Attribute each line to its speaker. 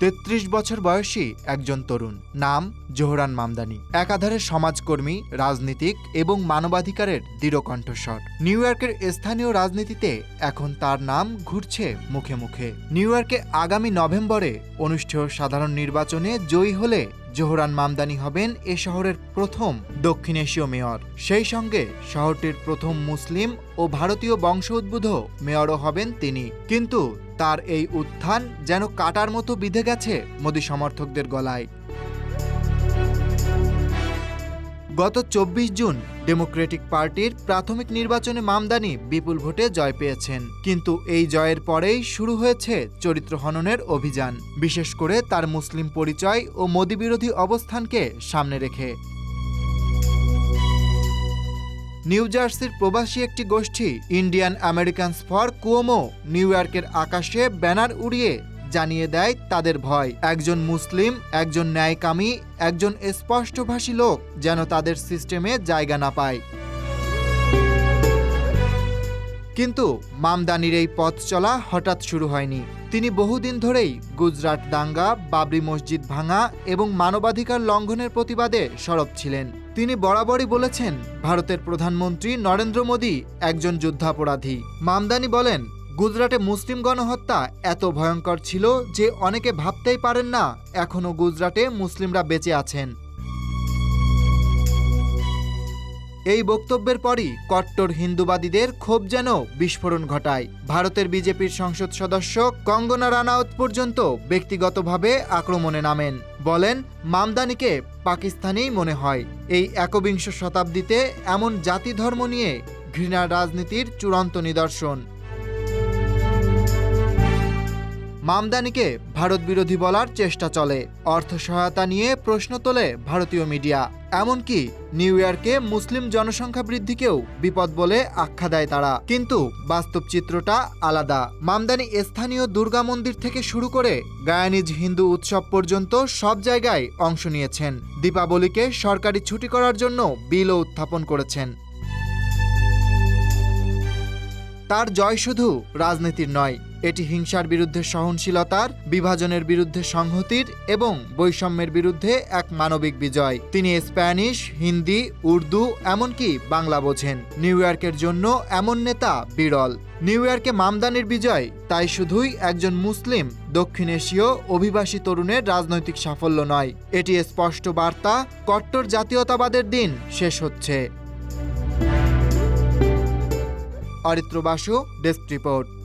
Speaker 1: তেত্রিশ বছর বয়সী একজন তরুণ। নাম জোহরান মামদানি। একাধারে সমাজকর্মী, রাজনীতিক এবং মানবাধিকারের দৃঢ় কণ্ঠস্বর। নিউ ইয়র্কের স্থানীয় রাজনীতিতে এখন তার নাম ঘুরছে মুখে মুখে। নিউ ইয়র্কে আগামী নভেম্বরে অনুষ্ঠেয় সাধারণ নির্বাচনে জয়ী হলে জোহরান মামদানি হবেন এ শহরের প্রথম দক্ষিণ এশীয় মেয়র। সেই সঙ্গে শহরটির প্রথম মুসলিম ও ভারতীয় বংশোদ্ভূত মেয়রও হবেন তিনি। কিন্তু তার এই উত্থান যেন কাটার মতো বিধে গেছে মোদী সমর্থকদের গলায়। গত চব্বিশ জুন ডেমোক্রেটিক পার্টির প্রাথমিক নির্বাচনে মামদানি বিপুল ভোটে জয় পেয়েছেন। কিন্তু এই জয়ের পরেই শুরু হয়েছে চরিত্র হননের অভিযান। বিশেষ করে তার মুসলিম পরিচয় ও মোদী বিরোধী অবস্থানকে সামনে রেখে। নিউ জার্সির প্রবাসী একটি গোষ্ঠী, Indian Americans for Cuomo, new ইয়র্কের আকাশে ব্যানার উড়িয়ে জানিয়ে দেয় তাদের ভয়। একজন মুসলিম, একজন ন্যায়কামী, একজন স্পষ্টভাষী লোক যেন তাদের সিস্টেমে জায়গা না পায়। কিন্তু মামদানির এই পথ চলা হঠাৎ শুরু হয়নি। তিনি বহুদিন ধরেই গুজরাট দাঙ্গা, বাবরি মসজিদ ভাঙা এবং মানবাধিকার লঙ্ঘনের প্রতিবাদে সরব ছিলেন। তিনি বরাবরই বলেছেন, ভারতের প্রধানমন্ত্রী নরেন্দ্র মোদী একজন যুদ্ধাপরাধী। মামদানি বলেন গুজরাটে মুসলিম গণহত্যা এত ভয়ঙ্কর ছিল যে অনেকে ভাবতেই পারেন না এখনও গুজরাটে মুসলিমরা বেঁচে আছেন। এই বক্তব্যের পরই কট্টর হিন্দুবাদীদের ক্ষোভ যেন বিস্ফোরণ ঘটায়। ভারতের বিজেপির সংসদ সদস্য কঙ্গনা রানাউত পর্যন্ত ব্যক্তিগতভাবে আক্রমণে নামেন। বলেন, মামদানিকে পাকিস্তানেই মনে হয়। এই একবিংশ শতাব্দীতে এমন জাতি ধর্ম নিয়ে ঘৃণার রাজনীতির চূড়ান্ত নিদর্শন। মামদানিকে ভারত বিরোধী বলার চেষ্টা চলে অর্থ সহায়তা নিয়ে প্রশ্ন তোলে ভারতীয় মিডিয়া। এমনকি নিউ ইয়র্কে মুসলিম জনসংখ্যা বৃদ্ধিকেও বিপদ বলে আখ্যা দেয় তারা। কিন্তু বাস্তব চিত্রটা আলাদা। মামদানি স্থানীয় দুর্গা মন্দির থেকে শুরু করে গায়ানিজ হিন্দু উৎসব পর্যন্ত সব জায়গায় অংশ নিয়েছেন। দীপাবলিকে সরকারি ছুটি করার জন্য বিলও উত্থাপন করেছেন। তার জয় শুধু রাজনীতির নয়, এটি হিংসার বিরুদ্ধে সহনশীলতার, বিভাজনের বিরুদ্ধে সংহতির এবং বৈষম্যের বিরুদ্ধে এক মানবিক বিজয়। তিনি স্প্যানিশ, হিন্দি, উর্দু এমনকি বাংলা বোঝেন। নিউ ইয়র্কের জন্য এমন নেতা বিরল। নিউ ইয়র্কে মামদানির বিজয়, তাই শুধুই একজন মুসলিম, দক্ষিণ এশীয়, অভিবাসী তরুণের রাজনৈতিক সাফল্য নয়। এটি স্পষ্ট বার্তা, কট্টর জাতীয়তাবাদের দিন শেষ হচ্ছে। Aritra Basu desk report